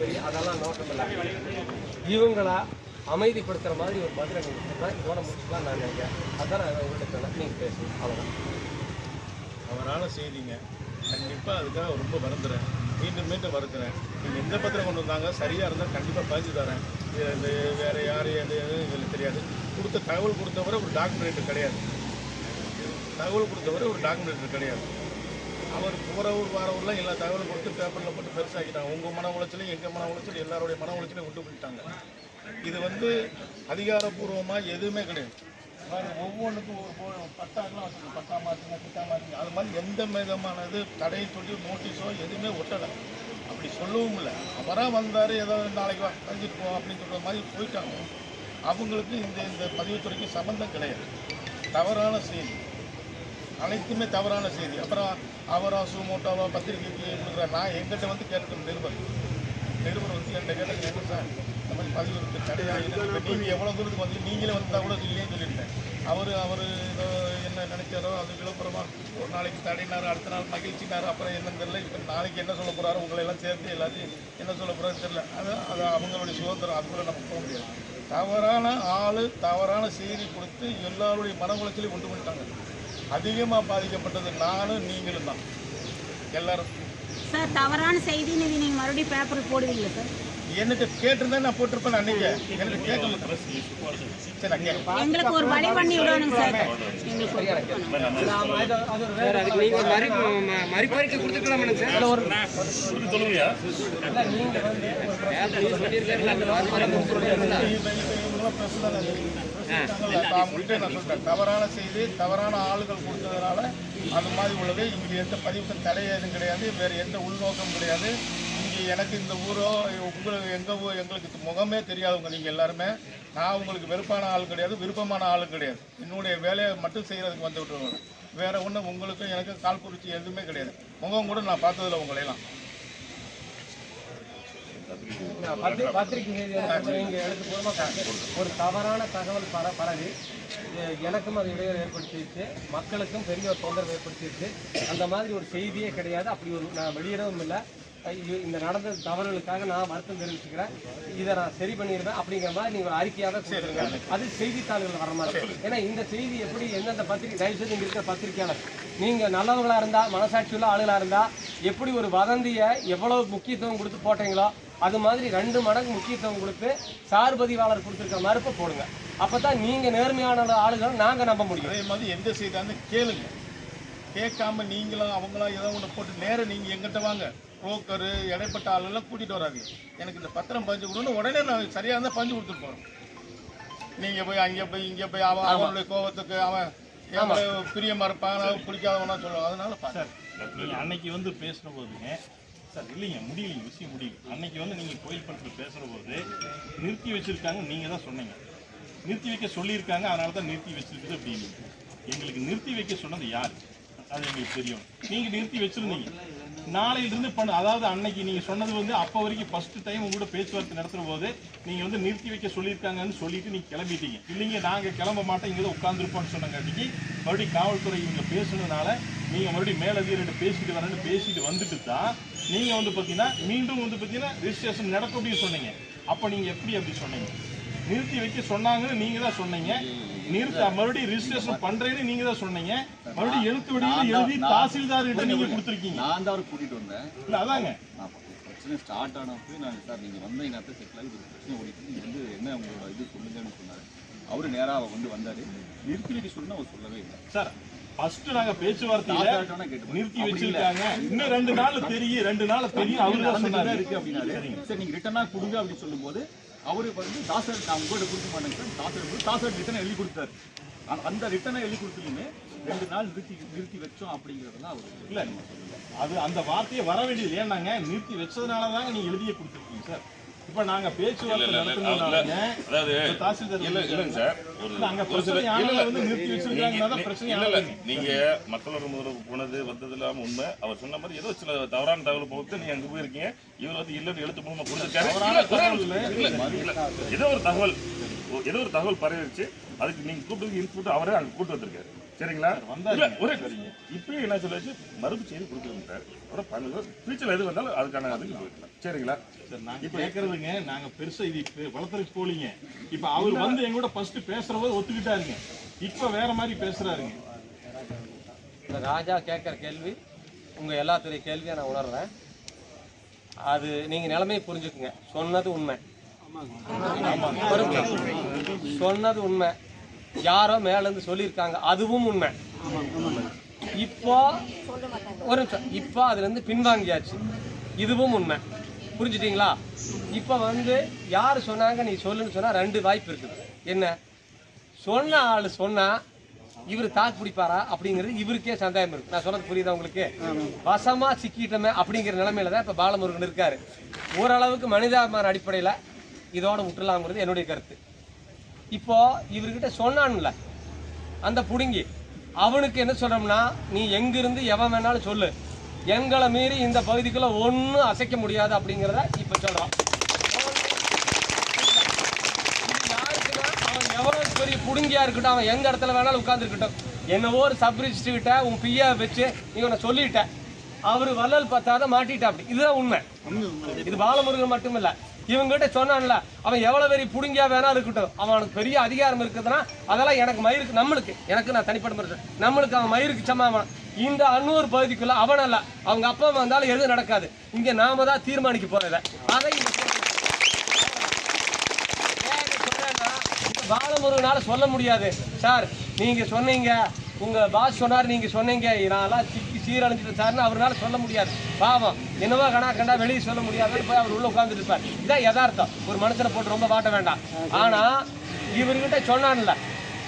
பெரிய அதெல்லாம் நோக்கம் இல்லை இவங்களா அமைதிப்படுத்துகிற மாதிரி ஒரு மதுரை நீங்க கவனம் இதோட முடிச்சுக்கலாம் நான் நினைக்கிறேன். அதான் நான் உங்கள்கிட்ட சொன்னேன். நீங்க பேசுங்க. அவ்வளோதான் அவரால் செய்தீங்க கண்டிப்பாக அதுக்காக ரொம்ப வருந்துறேன். மீண்டும் மீண்டும் வருத்துறேன். நீங்கள் எந்த பத்திரம் கொண்டு வந்தாங்க? சரியாக இருந்தால் கண்டிப்பாக பதிஞ்சு தரேன். இது வேறு யார் எது எதுவும் எங்களுக்கு தெரியாது. கொடுத்த தகவல் கொடுத்தவரை ஒரு டாக்குமெண்ட் கிடையாது. தகவல் கொடுத்தவரை ஒரு டாக்குமெண்ட் கிடையாது. போகிற ஊர் வார ஊரில் எல்லா தகவலும் கொடுத்து பேப்பரில் போட்டு பெருசாகிட்டாங்க உங்கள் மன உளைச்சலையும் எங்கள் மன உளைச்சலும் எல்லாருடைய மன உளைச்சலையும் விட்டு போயிட்டாங்க. இது வந்து அதிகாரப்பூர்வமாக எதுவுமே கிடையாது. ஒவ்வொன்றுக்கும் ஒரு போ- பட்டாக்கெல்லாம் வச்சுருக்கோம் பட்டா மாற்றுங்க கிட்டா மாற்றுங்க அது மாதிரி எந்த விதமானது தடையை சொல்லி நோட்டீஸோ எதுவுமே ஒட்டலை. அப்படி சொல்லவும் இல்லை. அவராக வந்தார் ஏதோ நாளைக்கு வா கழிஞ்சிட்டு போவோம் அப்படின்னு சொல்கிற மாதிரி போயிட்டாங்க. அவங்களுக்கு இந்த இந்த பதிவுத்துறைக்கு சம்மந்தம் கிடையாது. தவறான செய்தி. அனைத்துமே தவறான செய்தி. அப்புறம் அவரா சுமோட்டோவா பத்திரிகைக்கு கொடுக்குற நான் எங்கிட்ட வந்து கேட்கணும் நிருபர். நிருபர் வந்து என்கிட்ட கேட்டது கேட்கும் சார் இந்த மாதிரி பதிவு இருக்குது கிடையாது நீங்கள் எவ்வளோ தூரத்துக்கு வந்து நீங்களே வந்தால் கூட இல்லையே சொல்லியிருந்தேன் அவர் அவர் ஏதோ என்ன நினைச்சாரோ அது விழுப்புரமாக ஒரு நாளைக்கு தடைனார் அடுத்த நாள் மகிழ்ச்சினார் அப்புறம் என்னன்னு தெரியல. இப்போ நாளைக்கு என்ன சொல்ல போகிறாரோ உங்களை எல்லாம் சேர்த்து எல்லாத்தையும் என்ன சொல்ல போகிறாரு தெரியல. அது அது அவங்களுடைய சுதந்திரம் அது கூட நம்ம போக முடியாது. தவறான ஆள் தவறான செய்தி கொடுத்து எல்லாருடைய மன உளைச்சலையும் கொண்டு வந்துட்டாங்க. அதிகமாக பாதிக்கப்பட்டது நானும் நீங்களும் தான். எல்லாரும். சார் தவறான செய்தின்னு இது நீங்க மறுபடியும் பேப்பருக்கு போடுவீங்களா சார்? என்கிட்ட கேட்டிருந்தா நான் போட்டிருப்பேன் அன்னைக்கு. எனக்கு கேட்கல. எங்களுக்கு ஒரு வழி பண்ணி விடணும் சார். எங்களுக்கு ஒரு வழி பண்ணணும். நாம அது அது ஒரு வேற நீங்க ஒரு மறு ம- மறுபரிக்கை கொடுத்துக்கலாம் சார். ஒரு இல்ல, நீங்க அந்த தவறான செய்தி தவறான ஆளுகள் கொடுத்ததுனால அது மாதிரி உள்ளது. இங்கே எந்த பதிவுக்கும் தடை எதுவும் கிடையாது. வேறு எந்த உள்நோக்கம் கிடையாது. இங்கே எனக்கு இந்த ஊரோ உங்களுக்கு எங்கள் ஊர் எங்களுக்கு முகமே தெரியாதவங்க நீங்கள் எல்லாருமே. நான் உங்களுக்கு வெறுப்பான ஆள் கிடையாது விருப்பமான ஆள் கிடையாது. என்னுடைய வேலையை மட்டும் செய்கிறதுக்கு வந்து விட்டுருவாங்க வேற ஒன்றும் உங்களுக்கும் எனக்கும் கால் குறிச்சி எதுவுமே கிடையாது. முகம் கூட நான் பார்த்ததில்ல உங்களையெல்லாம். பத்திரிகை எடுத்து போதுமா ஒரு தவறான தகவல் பர பரவி எனக்கும் அது இடையூறு ஏற்படுத்திடுச்சு மக்களுக்கும் பெரிய ஒரு தொந்தரவு ஏற்படுத்திடுச்சு அந்த மாதிரி ஒரு செய்தியே கிடையாது. அப்படி ஒரு நான் வெளியிடவும் இல்லை. இந்த நடந்த தவறுகளுக்காக நான் வருத்தம் தெரிவிச்சுக்கிறேன். இதை நான் சரி பண்ணிடுவேன். அப்படிங்கிற மாதிரி நீங்க ஒரு அறிக்கையாக கொடுத்துருங்க. அது செய்தித்தாள்கள் வர மாதிரி. ஏன்னா இந்த செய்தி எப்படி எந்தெந்த பத்திரிகை தயவு செய்து இங்க இருக்கிற பத்திரிகையாளர். நீங்க நல்லவங்களா இருந்தா மனசாட்சியுள்ள ஆளுகளா இருந்தா எப்படி ஒரு வதந்தியை எவ்வளவு முக்கியத்துவம் கொடுத்து போட்டீங்களோ அது மாதிரி ரெண்டு மடங்கு முக்கியத்துவம் கொடுத்து சார் பதிவாளர் கொடுத்துருக்க மறுப்பை போடுங்க. அப்பதான் நீங்க நேர்மையான ஆளுகளை நாங்க நம்ப முடியும். அதே மாதிரி எந்த செய்தான்னு கேளுங்க. கேட்காம நீங்களும் அவங்களாம் ஏதோ ஒன்று போட்டு நேரம் நீங்கள் எங்கிட்ட வாங்க. புரோக்கரு இடைப்பட்ட ஆளுலாம் கூட்டிகிட்டு வராது எனக்கு இந்த பத்திரம் பஞ்சு கொடுன்னு உடனே நான் சரியாக இருந்தால் பஞ்சு கொடுத்துட்டு போகிறேன் நீங்கள் போய் அங்கே போய் இங்கே போய் அவன் அவனுடைய கோபத்துக்கு அவன் பிரியமாக இருப்பான் பிடிக்காதவனா சொல்லுவான் அதனால பாரு நீங்க அன்னைக்கு வந்து பேசுன போதுங்க. சார் இல்லைங்க முடியலைங்க விஷயம் முடியல. அன்னைக்கு வந்து நீங்கள் கோயில் பணத்தில் பேசுகிற போது நிறுத்தி வச்சிருக்காங்க நீங்க தான் சொன்னீங்க. நிறுத்தி வைக்க சொல்லியிருக்காங்க அதனால தான் நிறுத்தி வச்சிருக்குது அப்படின்னு. எங்களுக்கு நிறுத்தி வைக்க சொன்னது யார்? அது எங்களுக்கு தெரியும். நீங்கள் நிறுத்தி வச்சிருந்தீங்க. நாளையிலிருந்து பண்ண அதாவது அன்னைக்கு நீங்கள் சொன்னது வந்து அப்போ வரைக்கும் ஃபஸ்ட்டு டைம் உங்கள்கிட்ட பேச்சுவார்த்தை நடத்துகிற போது நீங்கள் வந்து நிறுத்தி வைக்க சொல்லியிருக்காங்கன்னு சொல்லிட்டு நீங்கள் கிளம்பிட்டீங்க. இல்லைங்க நாங்கள் கிளம்ப மாட்டோம் இங்கே தான் உட்காந்துருப்போம்னு சொன்னங்காட்டிக்கு மறுபடியும் காவல்துறை இவங்க பேசுனதுனால நீங்க மறுபடியும் மேலதிகாரிகிட்ட பேசிட்டு வரேன்னு பேசிட்டு வந்துட்டு தான் நீங்க வந்து பாத்தீங்கன்னா மீண்டும் வந்து பாத்தீங்கன்னா ரிஜிஸ்ட்ரேஷன் நடக்கும் அப்படின்னு சொன்னீங்க. அப்ப நீங்க எப்படி அப்படி சொன்னீங்க? நிறுத்தி வைக்க சொன்னாங்கன்னு நீங்க தான் சொன்னீங்க. நிறுத்த மறுபடியும் ரிஜிஸ்ட்ரேஷன் பண்றேன்னு நீங்க தான் சொன்னீங்க. மறுபடியும் எழுத்து வடிவில் எழுதி தாசில்தார் கிட்ட நீங்க கொடுத்துருக்கீங்க. நான் தான் அவரை கூட்டிட்டு வந்தேன். இல்ல அதாங்க. பிரச்சனை ஸ்டார்ட் ஆனப்போ நான் சார் நீங்கள் வந்த நேரத்தில் செட்டில் ஆகி ஒரு பிரச்சனை ஓடிட்டு நீங்கள் வந்து என்ன உங்களோட இது சொல்லுங்கன்னு சொன்னார். அவரு நேராக வந்து வந்தார். நிறுத்தி வைக்க சொன்னா அவர் சொல்லவே இல்லை. சார் ஃபர்ஸ்ட் நாங்க பேச்சுவார்த்தையில நிறுத்தி. வச்சிருக்காங்க. இன்னும் ரெண்டு நாள் தெரியும். ரெண்டு நாள் தெரியும். அவரு தான் சொன்னாரு. இருக்கு அப்படின்னாரு. சரி நீங்கள் ரிட்டனாக கொடுங்க அப்படின்னு சொல்லும்போது அவரு வந்து தாசர் நான் உங்கள்கிட்ட கொடுக்க மாட்டேங்க சார். தாசர் தாசர் ரிட்டனை எழுதி கொடுத்தாரு. அந்த ரிட்டனை எழுதி கொடுத்துலையுமே ரெண்டு நாள் நிறுத்தி நிறுத்தி வச்சோம் அப்படிங்கிறதெல்லாம் அவர் இல்ல அது அந்த வார்த்தையே வர வேண்டியது ஏன்னாங்க நிறுத்தி வச்சதுனால தாங்க நீங்க எழுதிய கொடுத்துருக்கீங்க சார். இப்ப நாங்க பேச்சுவார்த்தை நடத்துனதுனாலங்க அதாவது இப்ப தாசில்தார் இல்ல இல்லைங்க சார். ஒரு இல்ல, அங்க ஒரு சில பிரச்சனை இல்ல வந்து நிறுத்தி வச்சிருக்காங்கன்னா பிரச்சனை. நீங்க மக்களோட முதல்வர் போனது வந்தது இல்லாம உண்மை. அவர் சொன்ன மாதிரி ஏதோ சில தவறான தகவல் போட்டு நீங்க அங்க போயிருக்கீங்க. இவர் வந்து இல்லன்னு எழுத்து மூலமா கொடுத்துருக்காரு ஏதோ ஒரு தகவல் ஏதோ ஒரு தகவல் பரவிடுச்சு அதுக்கு நீங்க கூப்பிட்டு இன்ஸ்பெக்டர் அவரே அங்க கூட்டு வந்திருக்காரு. சரிங்களா? ஒரே இப்பயும் என்ன சொல்லிச்சு மறுப்பு செய்தி கொடுக்குறோம் சார். அப்புறம் பண்ணுங்க ஃபியூச்சர்ல எது வந்தாலும் அதுக்கான அதுக்கு சரிங்களா? சார் நாங்க கேக்குறதுங்க நாங்க பெருசா இது இப்ப வளர்த்துறதுக்கு போலீங்க இப்ப அவர் வந்து எங்கூட ஃபர்ஸ்ட் பேசுற போது ஒத்துக்கிட்டாருங்க. இப்ப வேற மாதிரி பேசுறாருங்க. இந்த ராஜா கேட்குற கேள்வி உங்கள் எல்லாத்துடைய கேள்வியை நான் உணர்றேன். அது நீங்கள் நிலைமையை புரிஞ்சுக்குங்க. சொன்னது உண்மை. சொன்னது உண்மை. யாரோ மேலேருந்து சொல்லியிருக்காங்க. அதுவும் உண்மை. இப்போ ஒரு நிமிஷம். இப்போ அதுலேருந்து பின்வாங்கியாச்சு. இதுவும் உண்மை. புரிஞ்சுட்டீங்களா? இப்போ வந்து யார் சொன்னாங்க நீ சொல்லுன்னு சொன்னால் ரெண்டு வாய்ப்பு இருக்குது. என்ன? சொன்ன ஆள் சொன்னால் இவர் தாக்கு பிடிப்பாரா? அப்படிங்கிறது இவருக்கே சந்தேகம் இருக்கு. நான் சொன்னது புரியுதா உங்களுக்கு? வசமா சிக்கிட்டோமே அப்படிங்கிற நிலைமையில தான் இப்போ பாலமுருகன் இருக்காரு. ஓரளவுக்கு மனிதாபிமான அடிப்படையில் இதோட விட்டுலாம்ங்கிறது என்னுடைய கருத்து. இப்போ இவர்கிட்ட சொன்னான்ல அந்த புடுங்கி அவனுக்கு என்ன சொல்றோம்னா நீ எங்கிருந்து எவன் வேணாலும் சொல்லு. எங்களை மீறி இந்த பகுதிக்குள்ள ஒன்றும் அசைக்க முடியாது அப்படிங்கிறத இப்ப யாருக்குன்னா, அவன் எவ்வளவு பெரிய புடுங்கியா இருக்கட்டும் அவன் எங்க இடத்துல வேணாலும் உட்கார்ந்துருக்கட்டும். என்னவோ ஒரு சப் கிட்ட உன் பியா வச்சு நீ உன்னை சொல்லிட்ட. அவரு வள்ளல் பத்தாத மாட்டிட்டா அப்படி இதுதான் உண்மை. இது பாலமுருகன் மட்டும் இல்ல இவங்ககிட்ட சொன்னான்ல அவன் எவ்வளவு பெரிய புடுங்கியா வேணா இருக்கட்டும். அவனுக்கு பெரிய அதிகாரம் இருக்குதுன்னா அதெல்லாம் எனக்கு மயிருக்கு நம்மளுக்கு. எனக்கு நான் தனிப்பட்ட முறை நம்மளுக்கு அவன் மயிருக்கு சமாமன் இந்த அன்னூர் பகுதிக்குள்ள அவன் அல்ல. அவங்க அப்பா அம்மா வந்தாலும் எதுவும் நடக்காது. இங்க நாம தான் தீர்மானிக்க போறத. அதை பாலமுருகனால சொல்ல முடியாது. சார் நீங்க சொன்னீங்க உங்கள் பாஸ் சொன்னார் நீங்கள் சொன்னீங்க. நான்லாம் சிக்கி சீரழிஞ்சிட்டு சார்னு அவரால் சொல்ல முடியாது. பாவம். என்னவோ கணா கண்டா வெளியே சொல்ல முடியாதுன்னு போய் அவர் உள்ளே உட்காந்துருப்பார் இருப்பார். இதான் யதார்த்தம். ஒரு மனுஷனை போட்டு ரொம்ப வாட்ட வேண்டாம். ஆனால் இவர்கிட்ட சொன்னான்ல.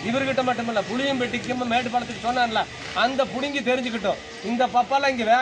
இவர்கிட்ட மட்டும் இல்ல புளியம்பெட்டிக்கும் மேட்டுப்பாளத்துக்கு சொன்னான்ல. அந்த புடுங்கி தெரிஞ்சுக்கிட்டோம். இந்த பப்பாலாம் இங்கே வேக